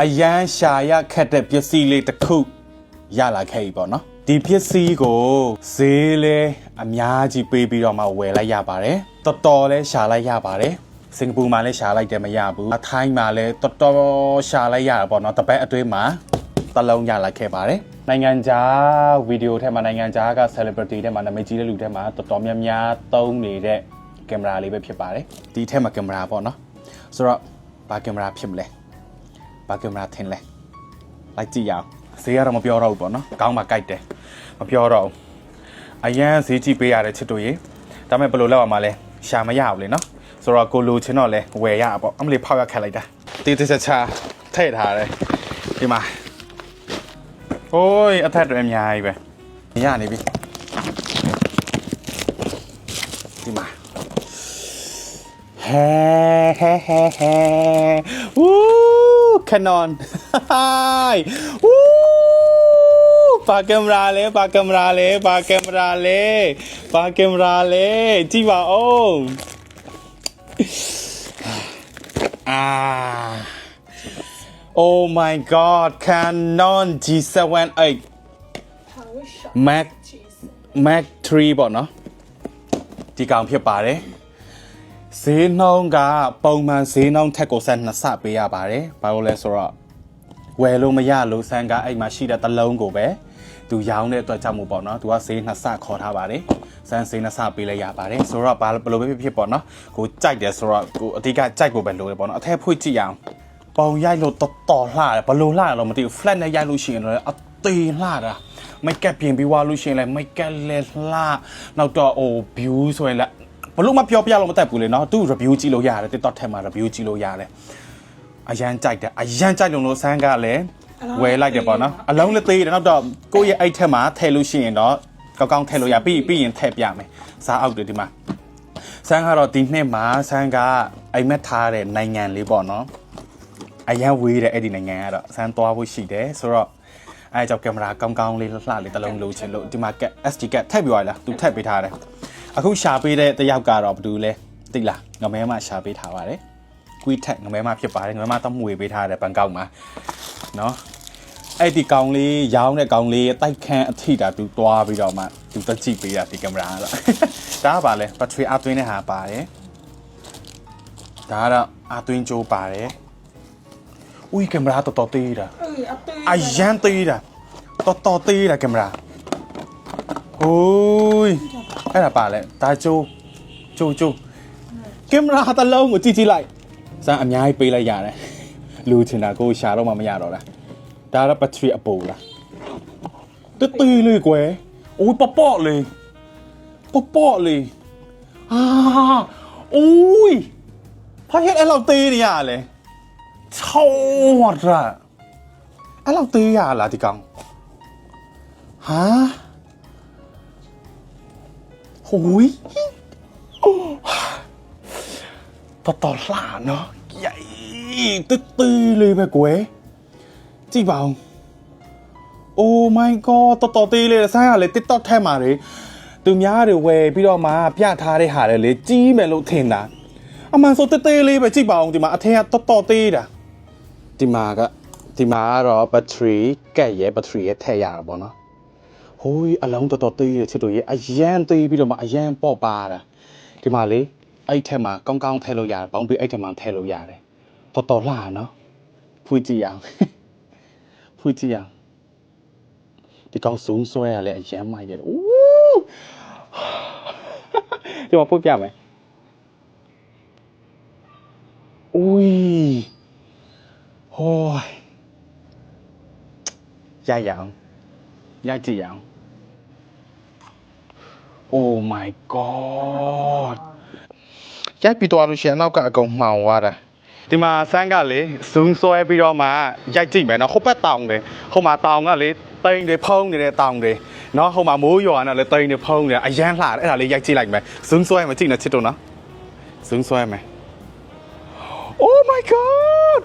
အရန်ရှာရခက်တဲ့ပစ္စည်းလေးတစ်ခုရလာခဲ့ပြီပေါ့နော်ဒီပစ္စည်းကိုဈေးလဲအများကြီးပေးပြီးတော့မှဝယ်လိုက်ရပါတယ်တော်တော်လဲရှာလိုက်ရပါတယ်စင်ကာပူမှာလည်းရှာလိုက်တယ်မရဘူးအထိုင်းမှာလည်းတော်တော်ရှာလိုက်ရတာပေါ့နော်တပတ်အတွင်းမှာတစ်လုံးရလာခဲ့ပါတယ်နိုင်ငံခြားဗီဒီယိုထဲမှာနိုင်ငံခြားက celebrity ထဲမှာနာမည်ကြီးတဲ့လူထဲမှာတော်တော်များများသုံးနေတဲ့ကင်မရာလေးပဲဖြစ်ပါတယ်ဒီထဲမှာကင်မရာပေါ့နော်ဆိုတော့ဘာကင်မရာဖြစ်မလဲ ဘာကင်မရာထင်လဲလိုက်ကြည့်ရအောင်ဈေးကတော့မပြောတော့ဘူးပေါ့နော်ကောင်းမှကြိုက်တယ်မပြောတော့ဘူးအရန်ဈေးကြည့်ပေးရတဲ့ချစ်တို့ရေဒါပေမဲ့ဘယ်လိုလောက်အောင်မလဲရှာမရဘူးလေနော်ဆိုတော့ကိုလိုချင်တော့လဲဝယ်ရပါပေါ့အမလေးဖောက်ရခက်လိုက်တာတေးတေးချာချာထည့်ထားတယ်ဒီမှာโอ้ยအထက်တွေအများကြီးပဲရနေပြီဒီမှာ ဟဲဟဲဟဲဟဲ ဝူးခနွန်ဟိုင်းဝူးဘာကင်မရာလဲဘာကင်မရာလဲဘာကင်မရာလဲဘာကင်မရာလဲကြည့်ပါဦးအာ Oh my god Canon G78 Power shot. Mac Jeez. Mac 3ပေါ့နော်ဒီကောင်ဖြစ်ပါတယ် ဈေးနှုန်းကပုံမှန်ဈေးနှုန်းထက်ကိုဆက်နှစ်ဆပေးရပါတယ်ဘာလို့လဲဆိုတော့ဝယ်လို့မရလို့ဆန်းကအဲ့မှာရှိတဲ့တစ်လုံးကိုပဲသူရောင်းတဲ့အတွက်ကြောင့်မို့ပေါ့နော်သူကဈေးနှစ်ဆခေါ်ထားပါတယ်ဆန်းဈေးနှစ်ဆပေးလိုက်ရပါတယ်ဆိုတော့ဘာဘယ်လိုပဲဖြစ်ဖြစ်ပေါ့နော်ကိုကြိုက်တယ်ဆိုတော့ကိုအဓိကကြိုက်ကိုပဲလိုတယ်ပေါ့နော်အထက်ဖွင့်ကြည့်ရအောင်ပုံရိုက်လို့တော်တော်လှတယ်ဘယ်လိုလှရတော့မသိဘူး flat နဲ့ရိုက်လို့ရှိရင်လည်းအသေးလှတာမိတ်ကပ်ပြင်ပြီးွားလို့ရှိရင်လည်းမိတ်ကပ်လည်းလှနောက်တော့ဟို view ဆိုရင်လည်း ဘလို့မပြောပြလို့မတတ်ဘူးလေနော်သူ review ကြည့်လို့ရတယ် TikTok ထဲမှာ review ကြည့်လို့ရတယ်အရန်ကြိုက်တယ်အရန်ကြိုက်လို့လို့ဆန်းကလည်းဝယ်လိုက်တယ်ပေါ့နော်အလုံးလည်းသေးတယ်နောက်တော့ကိုယ့်ရဲ့အိတ်ထဲမှာထည့်လို့ရှိရင်တော့ကောင်းကောင်းထည့်လို့ရပြီးပြီးရင်ထည့်ပြမယ်စားအောက်တယ်ဒီမှာဆန်းကတော့ဒီနှစ်မှာဆန်းကအိမ်မက်ထားတဲ့နိုင်ငံလေးပေါ့နော်အရန်ဝေးတယ်အဲ့ဒီနိုင်ငံကတော့ဆန်းသွားဖို့ရှိတယ်ဆိုတော့အဲကြောင့်ကင်မရာကောင်းကောင်းလေးလှလှလေးတစ်လုံးလိုချင်လို့ဒီမှာကက် SD ကက်ထည့်ပြီးသွားလားသူထည့်ပေးထားတယ် အခုရှာပေးတဲ့တယောက်ကတော့ဘာတူလဲသိလားငမဲမရှာပေးထားပါတယ်ကွီးထက်ငမဲမဖြစ်ပါတယ်ငမဲမတော့မှွေပေးထားတယ်ဘန်ကောက်မှာနော်အဲ့ဒီကောင်လေးရောင်းတဲ့ကောင်လေးရဲ့တိုက်ခန်းအထိတာသူတွားပြီးတော့မှသူတက်ကြည့်ပေးတာဒီကင်မရာကတော့ဒါကပါလဲဘက်ထရီအသွင်းတဲ့ဟာပါတယ်ဒါကတော့အသွင်းကြိုးပါတယ်ဦးကင်မရာတော်တော်သေးတာ Ui, a tư. အရန်သေးတာတော်တော်သေးတာကင်မရာ ဟိုးအဲ့ဒါပါလေဒါကျိုးကျိုးကျိုးကင်မရာတစ်လုံးကိုကြည့်ကြည့်လိုက်စမ်းအများကြီးပေးလိုက်ရတယ်လူချင်တာကိုရှာတော့မှမရတော့လားဒါကတော့ဘက်ထရီအပူလားတသေးလေးကွယ်အိုးပပေါ့လေးပပေါ့လေးအာအိုးဘာဖြစ်အဲ့လောက်သေးနေရလဲ超热အဲ့လောက်သေးရလားဒီကောင်ဟာ ဟိုးတော်တော်လှနော်ရိုက်တသေးလေးပဲကွယ်ကြည့်ပါဦး Oh my god တော်တော်သေးလေးဆိုင်းရလေ TikTok ထဲမှာလေသူများတွေဝယ်ပြီးတော့မှပြထားတဲ့ဟာတွေလေကြီးမယ်လို့ထင်တာအမှန်ဆိုသေးသေးလေးပဲကြည့်ပါဦးဒီမှာအထက်ကတော်တော်သေးတာဒီမှာကဒီမှာကတော့ဘက်ထရီကက်ရဲ့ဘက်ထရီရဲ့ထည့်ရတာပေါ့နော် ဟိုးအလုံးတော်တော်သေးရချစ်တို့ရဲ့အရန်သေးပြီးတော့မှအရန်ပေါ့ပါတာဒီမှာလေအဲ့ထက်မှာကောင်းကောင်းထည့်လို့ရတယ်ဘောင်းပြီးအဲ့ထက်မှာထည့်လို့ရတယ်တော်တော်လှနော်ဖွေးကြည့်အောင်ဖွေးကြည့်အောင်ဒီကောင်စုံဆွဲရလဲအရန်မိုက်တယ်ဦးဒီမှာဖွေးပြမယ်ဦးဟိုးရိုက်ရအောင်ရိုက်ကြည့်ရအောင် Oh my god ရိုက်ပြီးတော့လို့ရှိရင်နောက်ကအကုန်မှောင်သွားတာဒီမှာဆန်းကလေဇူးဆွဲပြီးတော့မှရိုက်ကြည့်မယ်နော်ဟိုဘက်တောင်တယ်ဟိုမှာတောင်ကလေတိန်တွေဖုံးနေတဲ့တောင်တွေနော်ဟိုမှာမိုးရွာနေလေတိန်တွေဖုံးနေအရန်လှတယ်အဲ့ဒါလေးရိုက်ကြည့်လိုက်မယ်ဇူးဆွဲမယ်ကြည့်နေချစ်တော့နော်ဇူးဆွဲမယ် Oh my god!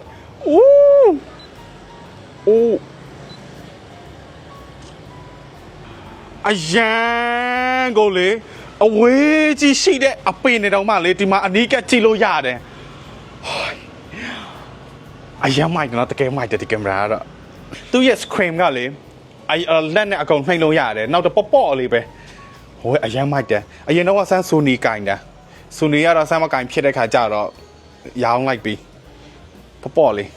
Ooh! Oh! အရန် ကိုလေအဝေးကြီးရှိတဲ့အပင်တွေတောင်မှလေဒီမှာအနီးကပ်ကြည့်လို့ရတယ်ဟိုးအအရင်မိုက်တယ်နော်တကယ်မိုက်တယ်ဒီကင်မရာကတော့သူ့ရဲ့ screen ကလေအအလက်နဲ့အကုန်နှိမ့်လို့ရတယ်နောက်တော့ပေါ့ပေါ့လေးပဲဟိုအရင်မိုက်တယ်အရင်တော့ဆန်းဆိုနီကင်တာဆိုနီကတော့ဆန်းမကင်ဖြစ်တဲ့ခါကျတော့ရောင်းလိုက်ပြီပေါ့ပေါ့လေး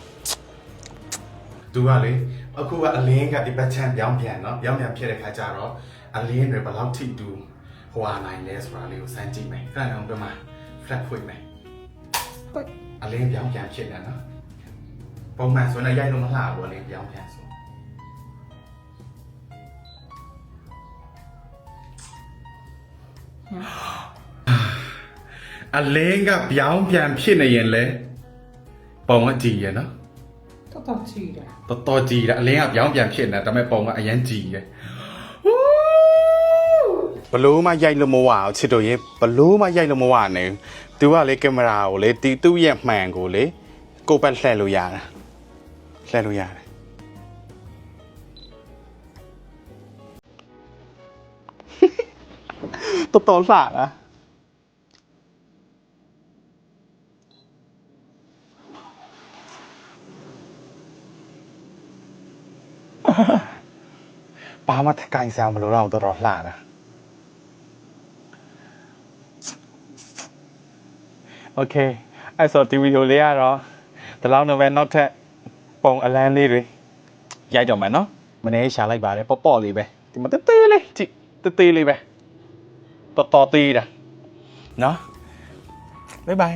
သူကလေအခုကအလင်းကဒီဘက်ချန်ပြောင်းပြန်နော်ပြောင်းပြန်ဖြစ်တဲ့ခါကျတော့ အလင်းတွေဘယ်လောက်ထိတူဟွာနိုင်လဲဆိုတာလေးကိုစမ်းကြည့်မယ်ခဏအောင်ပြမ flat ဖွင့်မယ်ဟုတ်အလင်းပြောင်းပြန်ဖြစ်နေနော်ပုံမှန်ဆိုရင်ရိုက်လို့မလှဘူးအလင်းပြောင်းပြန်ဆိုအလင်းကပြောင်းပြန်ဖြစ်နေရင်လေပုံကကြည်ရနော်တော်တော်ကြီးတယ်တော်တော်ကြည်တယ်အလင်းကပြောင်းပြန်ဖြစ်နေဒါပေမဲ့ပုံကအရင်ကြည်တယ် ဘလို့မှရိုက်လို့မဝအောင်ချစ်တို့ရေဘလို့မှရိုက်လို့မဝနိုင်သူကလေကင်မရာကိုလေတီသူ့ရဲ့မှန်ကိုလေကိုယ့်ဘက်လှည့်လို့ရတာလှည့်လို့ရတယ်တော်တော်လှတာဘာမှထက်ကင်စားမလို့တော့တော်တော်လှတာ ok ai sợ thì video lấy ai รอแต่เราเนี่ยแวนนอตแท้ปองอะไรนี่เลยยายจอมันเนาะมันเนี่ยชาไล่บาเลยป๊อปๆเลยไปที่มันเต้ๆเลยจิเต้ๆเลยไปต่อตีนะเนาะบ๊ายบาย